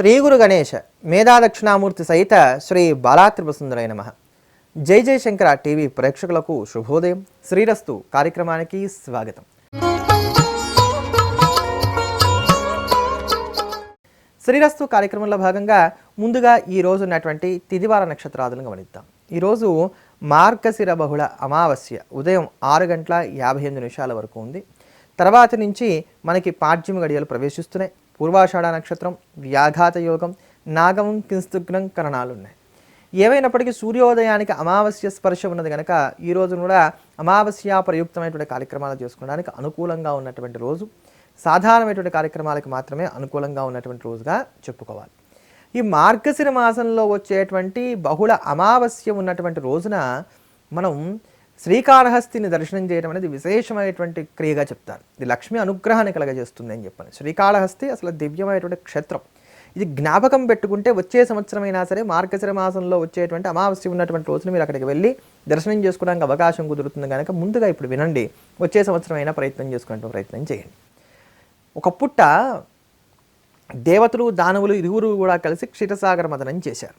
శ్రీ గురు మేధా మేధాదక్షిణామూర్తి సహిత శ్రీ బాలాత్రిపసుందరై నమ. జై జయశంకర టీవీ ప్రేక్షకులకు శుభోదయం. శ్రీరస్తు కార్యక్రమానికి స్వాగతం. శ్రీరస్తు కార్యక్రమంలో భాగంగా ముందుగా ఈ ఉన్నటువంటి తిదివార నక్షత్రాదులను గమనిద్దాం. ఈరోజు మార్గశిర బహుళ అమావాస్య ఉదయం ఆరు గంటల యాభై ఎనిమిది నిమిషాల వరకు ఉంది. తర్వాత నుంచి మనకి పాడ్యమ గడియలు ప్రవేశిస్తున్నాయి. పూర్వాషాఢ నక్షత్రం వ్యాఘాత యోగం నాగం కింస్తుగ్నం కరణాలు ఉన్నాయి ఏవైనప్పటికీ సూర్యోదయానికి అమావాస్య స్పర్శ ఉన్నది కనుక ఈ రోజు కూడా అమావాస్య ప్రయుక్తమైనటువంటి కార్యక్రమాలు చేసుకోవడానికి అనుకూలంగా ఉన్నటువంటి రోజు. సాధారణమైనటువంటి కార్యక్రమాలకు మాత్రమే అనుకూలంగా ఉన్నటువంటి రోజుగా చెప్పుకోవాలి. ఈ మార్గశిర మాసంలో వచ్చేటువంటి బహుళ అమావాస్య ఉన్నటువంటి రోజున మనం శ్రీకాళహస్తిని దర్శనం చేయడం అనేది విశేషమైనటువంటి క్రియగా చెప్తారు. ఇది లక్ష్మి అనుగ్రహాన్ని కలగజేస్తుంది అని చెప్పాను. శ్రీకాళహస్తి అసలు దివ్యమైనటువంటి క్షేత్రం. ఇది జ్ఞాపకం పెట్టుకుంటే వచ్చే సంవత్సరమైనా సరే మార్గశిర మాసంలో వచ్చేటువంటి అమావాస్య ఉన్నటువంటి రోజున మీరు అక్కడికి వెళ్ళి దర్శనం చేసుకోవడానికి అవకాశం కుదురుతుంది కనుక ముందుగా ఇప్పుడు వినండి. వచ్చే సంవత్సరం అయినా ప్రయత్నం చేసుకునే ప్రయత్నం చేయండి. ఒక పుట్ట దేవతలు దానవులు ఇరువురు కూడా కలిసి క్షీరసాగర మదనం చేశారు.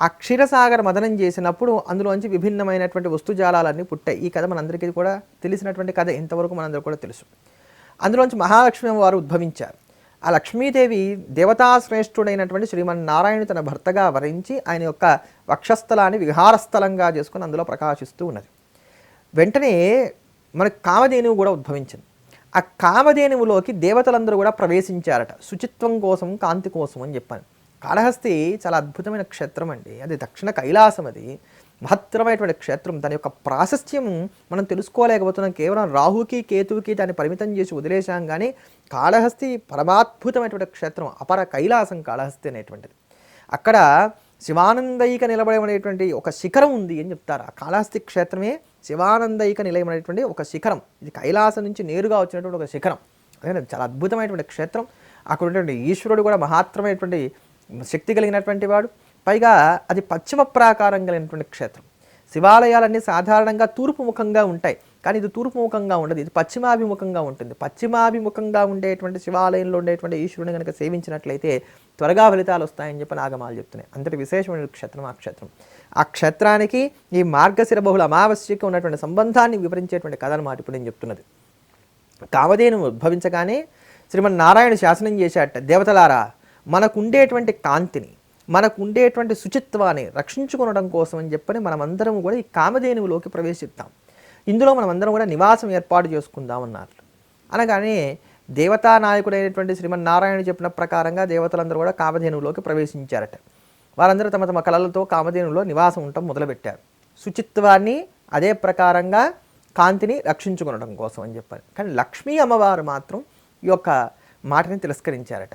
ఆ క్షీరసాగర మదనం చేసినప్పుడు అందులోంచి విభిన్నమైనటువంటి వస్తుజాలాలన్నీ పుట్టాయి. ఈ కథ మనందరికీ కూడా తెలిసినటువంటి కథ ఇంతవరకు మనందరూ కూడా తెలుసు. అందులోంచి మహాలక్ష్మి వారు ఉద్భవించారు. ఆ లక్ష్మీదేవి దేవతాశ్రేష్ఠుడైనటువంటి శ్రీమన్నారాయణ తన భర్తగా వరించి ఆయన యొక్క వక్షస్థలాన్ని విహారస్థలంగా చేసుకుని అందులో ప్రకాశిస్తూ ఉన్నది. వెంటనే మనకు కామధేనువు కూడా ఉద్భవించింది. ఆ కామధేనువులోకి దేవతలందరూ కూడా ప్రవేశించారట. శుచిత్వం కోసం కాంతి కోసం అని చెప్పాను. కాళహస్తి చాలా అద్భుతమైన క్షేత్రం అండి. అది దక్షిణ కైలాసం అది. మహత్తరమైనటువంటి క్షేత్రం. దాని యొక్క ప్రాశస్త్యం మనం తెలుసుకోలేకపోతున్నాం. కేవలం రాహుకి కేతువుకి దాన్ని పరిమితం చేసి వదిలేశాం కానీ కాళహస్తి పరమాద్భుతమైనటువంటి క్షేత్రం అపర కైలాసం కాళహస్తి అనేటువంటిది. అక్కడ శివానందయిక నిలబడేటువంటి ఒక శిఖరం ఉంది అని చెప్తారు. ఆ కాళహస్తి క్షేత్రమే శివానందయిక నిలయం అనేటువంటి ఒక శిఖరం. ఇది కైలాసం నుంచి నేరుగా వచ్చినటువంటి ఒక శిఖరం. అదే చాలా అద్భుతమైనటువంటి క్షేత్రం. అక్కడ ఉన్నటువంటి ఈశ్వరుడు కూడా మహాత్రమైనటువంటి శక్తి కలిగినటువంటి వాడు. పైగా అది పశ్చిమ ప్రాకారం కలిగినటువంటి క్షేత్రం. శివాలయాలన్నీ సాధారణంగా తూర్పు ముఖంగా ఉంటాయి. కానీ ఇది తూర్పు ముఖంగా ఉండదు. ఇది పశ్చిమాభిముఖంగా ఉంటుంది. పశ్చిమాభిముఖంగా ఉండేటువంటి శివాలయంలో ఉండేటువంటి ఈశ్వరుని కనుక సేవించినట్లయితే త్వరగా ఫలితాలు వస్తాయని చెప్పి నాగమాలు చెప్తున్నాయి. అంతటి విశేషమైన క్షేత్రం ఆ క్షేత్రం. ఆ క్షేత్రానికి ఈ మార్గశిర బహుళ అమావాస్యకి ఉన్నటువంటి సంబంధాన్ని వివరించేటువంటి కథ అన్నమాట ఇప్పుడు నేను చెప్తున్నది. కామధేను ఉద్భవించగానే శ్రీమన్నారాయణ శాసనం చేశాట దేవతలారా మనకు ఉండేటువంటి కాంతిని మనకు ఉండేటువంటి శుచిత్వాన్ని రక్షించుకోవడం కోసం అని చెప్పని మనమందరం కూడా ఈ కామధేనువులోకి ప్రవేశిద్దాం. ఇందులో మనమందరం కూడా నివాసం ఏర్పాటు చేసుకుందాం అన్నారు అనగానే దేవతా నాయకుడైనటువంటి శ్రీమన్నారాయణ చెప్పిన ప్రకారంగా దేవతలందరూ కూడా కామధేనువులోకి ప్రవేశించారట. వారందరూ తమ తమ కళలతో కామధేనువులో నివాసం ఉండటం మొదలుపెట్టారు. శుచిత్వాన్ని అదే ప్రకారంగా కాంతిని రక్షించుకునడం కోసం అని చెప్పారు. కానీ లక్ష్మీ అమ్మవారు మాత్రం ఈ యొక్క మాటని తిరస్కరించారట.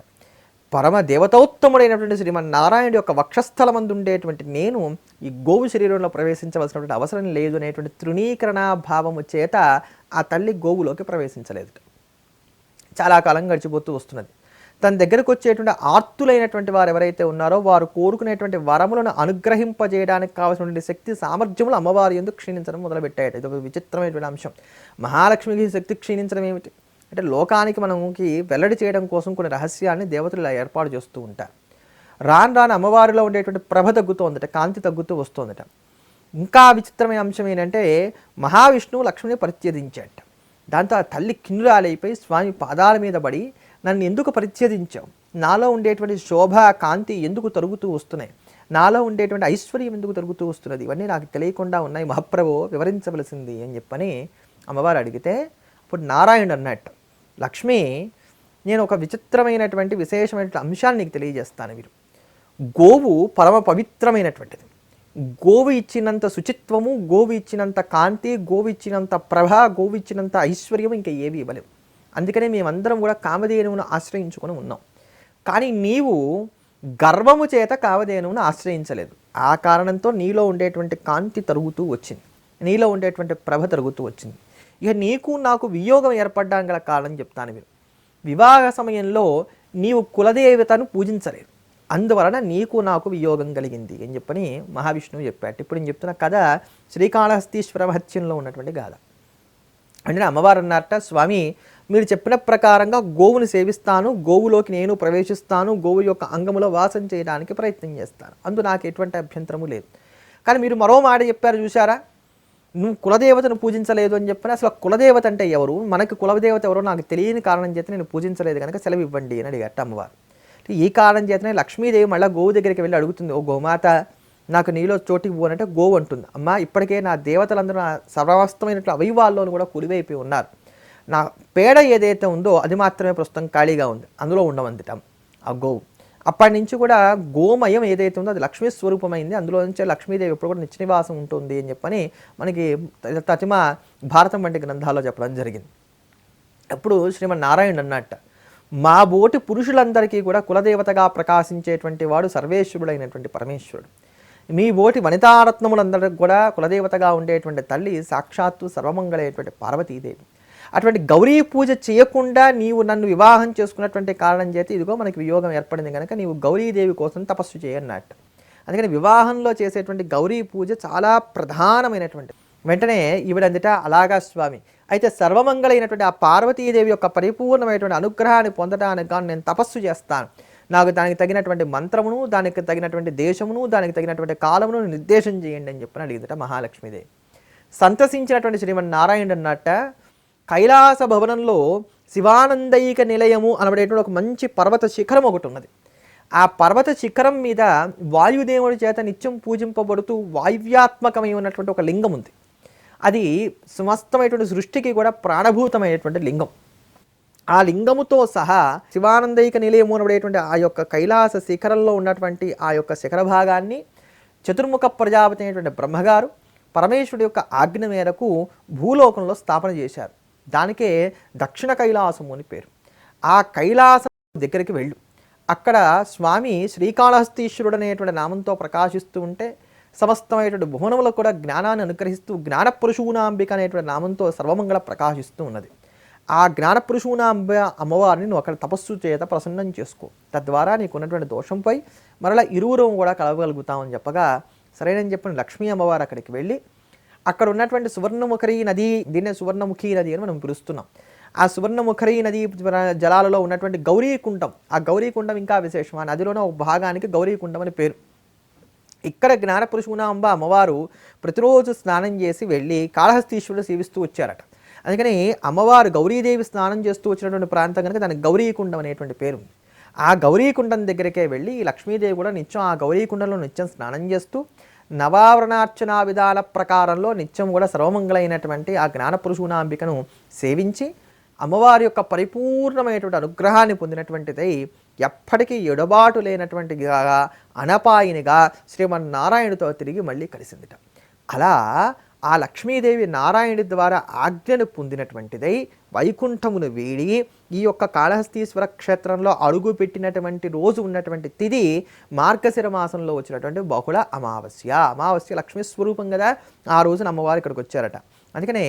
పరమ దేవతోత్తముడైనటువంటి శ్రీమన్నారాయణుడి యొక్క వక్షస్థలమందు ఉండేటువంటి నేను ఈ గోవు శరీరంలో ప్రవేశించవలసినటువంటి అవసరం లేదు అనేటువంటి తృణీకరణ భావము చేత ఆ తల్లి గోవులోకి ప్రవేశించలేదు. చాలా కాలం గడిచిపోతూ వస్తున్నది. తన దగ్గరకు వచ్చేటువంటి ఆర్తులైనటువంటి వారు ఎవరైతే ఉన్నారో వారు కోరుకునేటువంటి వరములను అనుగ్రహింపజేయడానికి కావాల్సినటువంటి శక్తి సామర్థ్యములు అమ్మవారి ఎందుకు క్షీణించడం మొదలుపెట్టాయట. ఇది ఒక విచిత్రమైనటువంటి అంశం. మహాలక్ష్మికి శక్తి క్షీణించడం ఏమిటి? అంటే లోకానికి మనకి వెల్లడి చేయడం కోసం కొన్ని రహస్యాన్ని దేవతలు ఇలా ఏర్పాటు చేస్తూ ఉంటారు. రాను రాను అమ్మవారిలో ఉండేటువంటి ప్రభ తగ్గుతోందట కాంతి తగ్గుతూ వస్తోందట. ఇంకా విచిత్రమైన అంశం ఏంటంటే మహావిష్ణువు లక్ష్మిని పరిచ్ఛేదించాట దాంతో ఆ తల్లి కిన్నురాలైపోయి స్వామి పాదాల మీద పడి నన్ను ఎందుకు పరిచ్ఛేదించావు నాలో ఉండేటువంటి శోభ కాంతి ఎందుకు తరుగుతూ వస్తున్నాయి? నాలో ఉండేటువంటి ఐశ్వర్యం ఎందుకు తరుగుతూ వస్తున్నది? ఇవన్నీ నాకు తెలియకుండా ఉన్నాయి మహాప్రభు వివరించవలసింది అని చెప్పని అమ్మవారు అడిగితే అప్పుడు నారాయణుడు అన్నట్టు లక్ష్మి నేను ఒక విచిత్రమైనటువంటి విశేషమైనటువంటి అంశాన్ని నీకు తెలియజేస్తాను మీరు గోవు పరమ పవిత్రమైనటువంటిది. గోవు ఇచ్చినంత శుచిత్వము గోవు ఇచ్చినంత కాంతి గోవు ఇచ్చినంత ప్రభ గోవు ఇచ్చినంత ఐశ్వర్యం ఇంకా ఏవి ఇవ్వలేవు. అందుకనే మేమందరం కూడా కామధేనువును ఆశ్రయించుకొని ఉన్నాం. కానీ నీవు గర్వము చేత కామధేనువును ఆశ్రయించలేదు. ఆ కారణంతో నీలో ఉండేటువంటి కాంతి తరుగుతూ వచ్చింది. నీలో ఉండేటువంటి ప్రభ తరుగుతూ వచ్చింది. ఇక నీకు నాకు వియోగం ఏర్పడడానికి గల కారణం చెప్తాను మీరు వివాహ సమయంలో నీవు కులదేవతను పూజించలేదు. అందువలన నీకు నాకు వియోగం కలిగింది అని చెప్పని మహావిష్ణువు చెప్పాడు. ఇప్పుడు నేను చెప్తున్న కథ శ్రీకాళహస్తీశ్వర మహత్యంలో ఉన్నటువంటి గాథ. అంటే అమ్మవారు అన్నారట స్వామి మీరు చెప్పిన ప్రకారంగా గోవుని సేవిస్తాను గోవులోకి నేను ప్రవేశిస్తాను గోవు యొక్క అంగములో వాసం చేయడానికి ప్రయత్నం చేస్తాను. అందు నాకు ఎటువంటి అభ్యంతరము లేదు. కానీ మీరు మరో మాట చెప్పారు చూసారా నువ్వు కులదేవతను పూజించలేదు అని చెప్పిన అసలు కులదేవత అంటే ఎవరు? మనకి కులదేవత ఎవరో నాకు తెలియని కారణం చేత నేను పూజించలేదు కనుక సెలవు ఇవ్వండి అని అడిగట్ట అమ్మవారు. ఈ కారణం చేతనే లక్ష్మీదేవి మళ్ళీ గోవు దగ్గరికి వెళ్ళి అడుగుతుంది ఓ గోమాత నాకు నీలో చోటికి పోనంటే గోవు అంటుంది. అమ్మ ఇప్పటికే నా దేవతలందరూ నా సర్వస్తమైనట్లు అవయవాల్లోనూ కూడా కులివైపోయి ఉన్నారు. నా పేడ ఏదైతే ఉందో అది మాత్రమే ప్రస్తుతం ఖాళీగా ఉంది. అందులో ఉండమందిటం ఆ గోవు. అప్పటి నుంచి కూడా గోమయం ఏదైతే ఉందో అది లక్ష్మీ స్వరూపమైంది. అందులో నుంచే లక్ష్మీదేవి ఎప్పుడు కూడా నిత్యనివాసం ఉంటుంది అని చెప్పని మనకి తతిమ భారతం వంటి గ్రంథాల్లో చెప్పడం జరిగింది. అప్పుడు శ్రీమన్ నారాయణ అన్నట్ట మా బోటి పురుషులందరికీ కూడా కులదేవతగా ప్రకాశించేటువంటి వాడు సర్వేశ్వరుడైనటువంటి పరమేశ్వరుడు. మీ బోటి వనితారత్నములందరికీ కూడా కులదేవతగా ఉండేటువంటి తల్లి సాక్షాత్తు సర్వమంగళైనటువంటి పార్వతీదేవి. అటువంటి గౌరీ పూజ చేయకుండా నీవు నన్ను వివాహం చేసుకున్నటువంటి కారణం చేతి ఇదిగో మనకి వియోగం ఏర్పడింది కనుక నీవు గౌరీదేవి కోసం తపస్సు చేయన్నట్టు. అందుకని వివాహంలో చేసేటువంటి గౌరీ పూజ చాలా ప్రధానమైనటువంటి. వెంటనే ఈవిడందిట అలాగా స్వామి. అయితే సర్వమంగళైనటువంటి ఆ పార్వతీదేవి యొక్క పరిపూర్ణమైనటువంటి అనుగ్రహాన్ని పొందడానికి కానీ నేను తపస్సు చేస్తాను. నాకు దానికి తగినటువంటి మంత్రమును దానికి తగినటువంటి దేశమును దానికి తగినటువంటి కాలమును నిర్దేశం చేయండి అని చెప్పిన అడిగిందట మహాలక్ష్మీదేవి. సంతసించినటువంటి శ్రీమన్నారాయణుడు అన్నట్ట కైలాస భవనంలో శివానందైక నిలయము అనబడేటువంటి ఒక మంచి పర్వత శిఖరం ఒకటి ఉన్నది. ఆ పర్వత శిఖరం మీద వాయుదేవుడి చేత నిత్యం పూజింపబడుతూ వాయువ్యాత్మకమై ఉన్నటువంటి ఒక లింగం ఉంది. అది సమస్తమైనటువంటి సృష్టికి కూడా ప్రాణభూతమైనటువంటి లింగం. ఆ లింగముతో సహా శివానందైక నిలయము అనబడేటువంటి ఆ యొక్క కైలాస శిఖరంలో ఉన్నటువంటి ఆ యొక్క శిఖర భాగాన్ని చతుర్ముఖ ప్రజాపతి అయినటువంటి బ్రహ్మగారు పరమేశ్వరుడి యొక్క ఆజ్ఞ మేరకు భూలోకంలో స్థాపన చేశారు. దానికే దక్షిణ కైలాసము అని పేరు. ఆ కైలాసం దగ్గరికి వెళ్ళు. అక్కడ స్వామి శ్రీకాళహస్తీశ్వరుడు అనేటువంటి నామంతో ప్రకాశిస్తూ ఉంటే సమస్తమైనటువంటి భువనములకు కూడా జ్ఞానాన్ని అనుగ్రహిస్తూ జ్ఞానపురుషూనాంబిక అనేటువంటి నామంతో సర్వమంగళ ప్రకాశిస్తూ ఉన్నది. ఆ జ్ఞానపురుషూనాంబ అమ్మవారిని నువ్వు అక్కడ తపస్సు చేత ప్రసన్నం చేసుకో. తద్వారా నీకు ఉన్నటువంటి దోషంపై మరలా ఇరువురం కూడా కలవగలుగుతామని చెప్పగా సరైనని చెప్పిన లక్ష్మీ అమ్మవారు అక్కడికి వెళ్ళి అక్కడ ఉన్నటువంటి సువర్ణముఖరి నది దీన్నే సువర్ణముఖి నది అని మనం పిలుస్తున్నాం. ఆ సువర్ణముఖరి నది జలాలలో ఉన్నటువంటి గౌరీకుండం ఆ గౌరీకుండం ఇంకా విశేషం. ఆ నదిలోనే ఒక భాగానికి గౌరీకుండం అని పేరు. ఇక్కడ జ్ఞానపురుషునాంబ అమ్మవారు ప్రతిరోజు స్నానం చేసి వెళ్ళి కాళహస్తీశ్వరుడు సేవిస్తూ వచ్చారట. అందుకని అమ్మవారు గౌరీదేవి స్నానం చేస్తూ వచ్చినటువంటి ప్రాంతం కనుక దానికి గౌరీకుండం అనేటువంటి పేరు ఆ గౌరీకుండం దగ్గరికే వెళ్ళి లక్ష్మీదేవి కూడా నిత్యం ఆ గౌరీకుండంలో నిత్యం స్నానం చేస్తూ నవావరణార్చనా విధాల ప్రకారంలో నిత్యం కూడా సర్వమంగళైనటువంటి ఆ జ్ఞానపురుషునాంబికను సేవించి అమ్మవారి యొక్క పరిపూర్ణమైనటువంటి అనుగ్రహాన్ని పొందినటువంటిదై ఎప్పటికీ ఎడబాటు లేనటువంటిగా అనపాయినిగా శ్రీమన్నారాయణతో తిరిగి మళ్ళీ కలిసిందిట. అలా ఆ లక్ష్మీదేవి నారాయణుడి ద్వారా ఆజ్ఞను పొందినటువంటిదై వైకుంఠమును వీడి ఈ యొక్క కాళహస్తీశ్వర క్షేత్రంలో అడుగు పెట్టినటువంటి రోజు ఉన్నటువంటి తిది మార్గశిర మాసంలో వచ్చినటువంటి బహుళ అమావాస్య. అమావాస్య లక్ష్మీ స్వరూపం కదా. ఆ రోజున అమ్మవారు ఇక్కడికి వచ్చారట. అందుకనే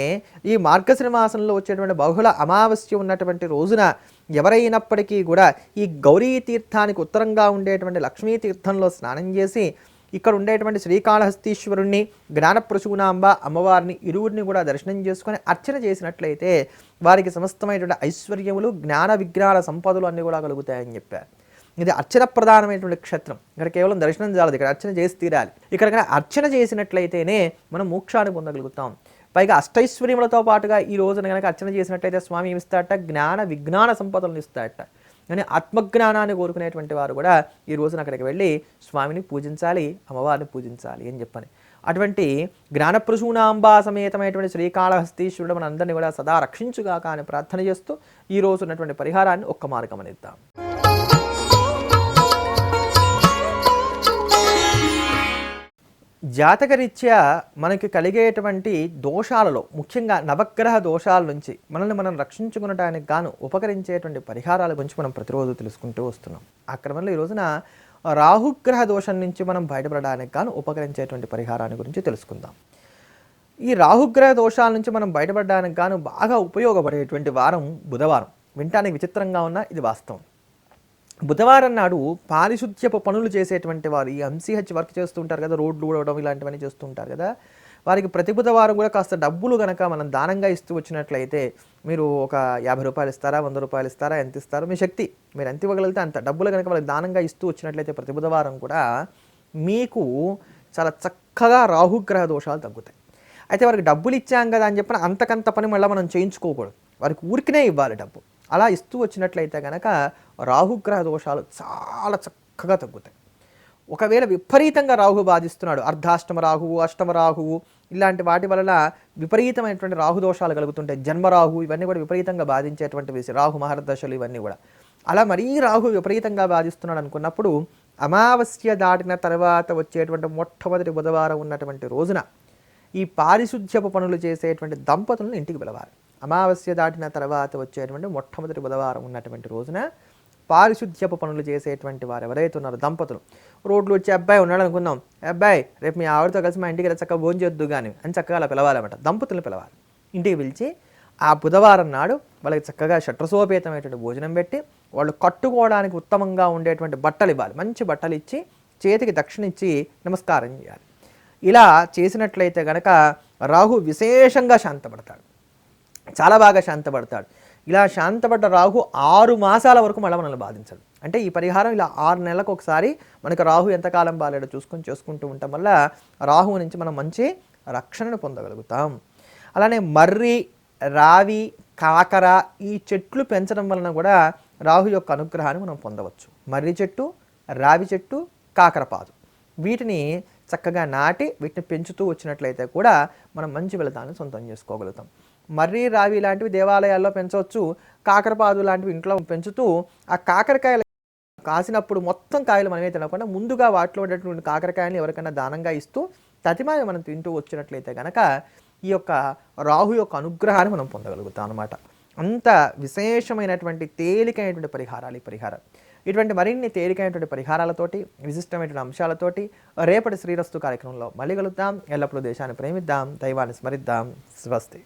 ఈ మార్గశిర మాసంలో వచ్చేటువంటి బహుళ అమావాస్య ఉన్నటువంటి రోజున ఎవరైనప్పటికీ కూడా ఈ గౌరీ తీర్థానికి ఉత్తరంగా ఉండేటువంటి లక్ష్మీ తీర్థంలో స్నానం చేసి ఇక్కడ ఉండేటువంటి శ్రీకాళహస్తీశ్వరుణ్ణి జ్ఞానప్రసూనాంబ అమ్మవారిని ఇరువురిని కూడా దర్శనం చేసుకొని అర్చన చేసినట్లయితే వారికి సమస్తమైనటువంటి ఐశ్వర్యములు జ్ఞాన విజ్ఞాన సంపదలు అన్నీ కూడా కలుగుతాయని చెప్పారు. ఇది అర్చన ప్రధానమైనటువంటి క్షేత్రం. ఇక్కడ కేవలం దర్శనం చాలదు ఇక్కడ అర్చన చేసి తీరాలి. ఇక్కడ అర్చన చేసినట్లయితేనే మనం మోక్షాన్ని పొందగలుగుతాం. పైగా అష్టైశ్వర్యములతో పాటుగా ఈ రోజున కనుక అర్చన చేసినట్లయితే స్వామి ఇస్తాడట? జ్ఞాన విజ్ఞాన సంపదలను ఇస్తాడట. కానీ ఆత్మజ్ఞానాన్ని కోరుకునేటువంటి వారు కూడా ఈ రోజున అక్కడికి వెళ్ళి స్వామిని పూజించాలి అమ్మవారిని పూజించాలి అని చెప్పని. అటువంటి జ్ఞానప్రసూనాంబా సమేతమైనటువంటి శ్రీకాళహస్తీశ్వరుడు మనందరినీ కూడా సదా రక్షించుగాక అని ప్రార్థన చేస్తూ ఈ రోజు ఉన్నటువంటి పరిహారాన్ని ఒక్క మార్గం అనిద్దాం. జాతకరీత్యా మనకి కలిగేటువంటి దోషాలలో ముఖ్యంగా నవగ్రహ దోషాల నుంచి మనల్ని మనం రక్షించుకునడానికి గాను ఉపకరించేటువంటి పరిహారాల గురించి మనం ప్రతిరోజు తెలుసుకుంటూ వస్తున్నాం. ఆ క్రమంలో ఈ రోజున రాహుగ్రహ దోషం నుంచి మనం బయటపడడానికి గాను ఉపకరించేటువంటి పరిహారాన్ని గురించి తెలుసుకుందాం. ఈ రాహుగ్రహ దోషాల నుంచి మనం బయటపడడానికి గాను బాగా ఉపయోగపడేటువంటి వారం బుధవారం. వింటానికి విచిత్రంగా ఉన్న ఇది వాస్తవం. బుధవారం నాడు పారిశుద్ధ్యపు పనులు చేసేటువంటి వారు ఈ ఎంసీహెచ్ వర్క్ చేస్తుంటారు కదా రోడ్లు ఊడవడం ఇలాంటివన్నీ చేస్తుంటారు కదా వారికి ప్రతి బుధవారం కూడా కాస్త డబ్బులు గనక మనం దానంగా ఇస్తూ వచ్చినట్లయితే మీరు ఒక యాభై రూపాయలు ఇస్తారా వంద రూపాయలు ఇస్తారా ఎంత ఇస్తారో మీ శక్తి. మీరు ఎంత ఇవ్వగలిగితే అంత డబ్బులు కనుక వాళ్ళకి దానంగా ఇస్తూ వచ్చినట్లయితే ప్రతి బుధవారం కూడా మీకు చాలా చక్కగా రాహుగ్రహ దోషాలు తగ్గుతాయి. అయితే వారికి డబ్బులు ఇచ్చాం కదా అని చెప్పిన అంతకంత పని మళ్ళీ మనం చేయించుకోకూడదు. వారికి ఊరికినే ఇవ్వాలి డబ్బు. అలా ఇస్తూ వచ్చినట్లయితే కనుక రాహుగ్రహ దోషాలు చాలా చక్కగా తగ్గుతాయి. ఒకవేళ విపరీతంగా రాహు బాధిస్తున్నాడు అర్ధాష్టమ రాహువు అష్టమ రాహువు ఇలాంటి వాటి వలన విపరీతమైనటువంటి రాహు దోషాలు కలుగుతుంటాయి. జన్మరాహు ఇవన్నీ కూడా విపరీతంగా బాధించేటువంటి విషయం రాహు మహర్దశలు ఇవన్నీ కూడా. అలా మరీ రాహు విపరీతంగా బాధిస్తున్నాడు అనుకున్నప్పుడు అమావాస్య దాటిన తర్వాత వచ్చేటువంటి మొట్టమొదటి బుధవారం ఉన్నటువంటి రోజున ఈ పారిశుధ్యపు పనులు చేసేటువంటి దంపతులను ఇంటికి పిలవాలి. అమావాస్య దాటిన తర్వాత వచ్చేటువంటి మొట్టమొదటి బుధవారం ఉన్నటువంటి రోజున పారిశుద్ధ్యపు పనులు చేసేటువంటి వారు ఎవరైతే ఉన్నారో దంపతులు. రోడ్లు వచ్చి అబ్బాయి ఉన్నాడు అనుకుందాం. అబ్బాయి రేపు మీ ఆవిడతో కలిసి మా ఇంటికి చక్కగా భోజనం చేద్దు కానీ అని చక్కగా అలా పిలవాలన్నమాట. దంపతులను పిలవాలి. ఇంటికి పిలిచి ఆ బుధవారం నాడు వాళ్ళకి చక్కగా షట్రసోపేతమైనటువంటి భోజనం పెట్టి వాళ్ళు కట్టుకోవడానికి ఉత్తమంగా ఉండేటువంటి బట్టలు ఇవ్వాలి. మంచి బట్టలు ఇచ్చి చేతికి దక్షిణ ఇచ్చి నమస్కారం చేయాలి. ఇలా చేసినట్లయితే గనక రాహు విశేషంగా శాంతపడతాడు. చాలా బాగా శాంతపడతాడు. ఇలా శాంతపడ్డ రాహు ఆరు మాసాల వరకు మళ్ళీ మనల్ని బాధించడు అంటే ఈ పరిహారం ఇలా ఆరు నెలలకు ఒకసారి మనకు రాహు ఎంతకాలం బాలేడో చూసుకొని చేసుకుంటూ ఉండటం వల్ల రాహు నుంచి మనం మంచి రక్షణను పొందగలుగుతాం. అలానే మర్రి రావి కాకర ఈ చెట్లు పెంచడం వలన కూడా రాహు యొక్క అనుగ్రహాన్ని మనం పొందవచ్చు. మర్రి చెట్టు రావి చెట్టు కాకరపాదు వీటిని చక్కగా నాటి వీటిని పెంచుతూ వచ్చినట్లయితే కూడా మనం మంచి ఫలితాన్ని సొంతం చేసుకోగలుగుతాం. మర్రి రావి లాంటివి దేవాలయాల్లో పెంచవచ్చు కాకరపాదు లాంటివి ఇంట్లో పెంచుతూ ఆ కాకరకాయలు కాసినప్పుడు మొత్తం కాయలు మనమే తినకుండా ముందుగా వాటిలో ఉండేటువంటి కాకరకాయలను ఎవరికైనా దానంగా ఇస్తూ తతిమాయ మనం తింటూ వచ్చినట్లయితే కనుక ఈ యొక్క రాహు యొక్క అనుగ్రహాన్ని మనం పొందగలుగుతాం అనమాట అంత విశేషమైనటువంటి తేలికైనటువంటి పరిహారాలు ఈ పరిహారం. ఇటువంటి మరిన్ని తేలికైనటువంటి పరిహారాలతోటి విశిష్టమైనటువంటి అంశాలతోటి రేపటి శ్రీరస్తు కార్యక్రమంలో మళ్ళీ కలుద్దాం. ఎల్లప్పుడూ దేశాన్ని ప్రేమిద్దాం దైవాన్ని స్మరిద్దాం. స్వస్తి.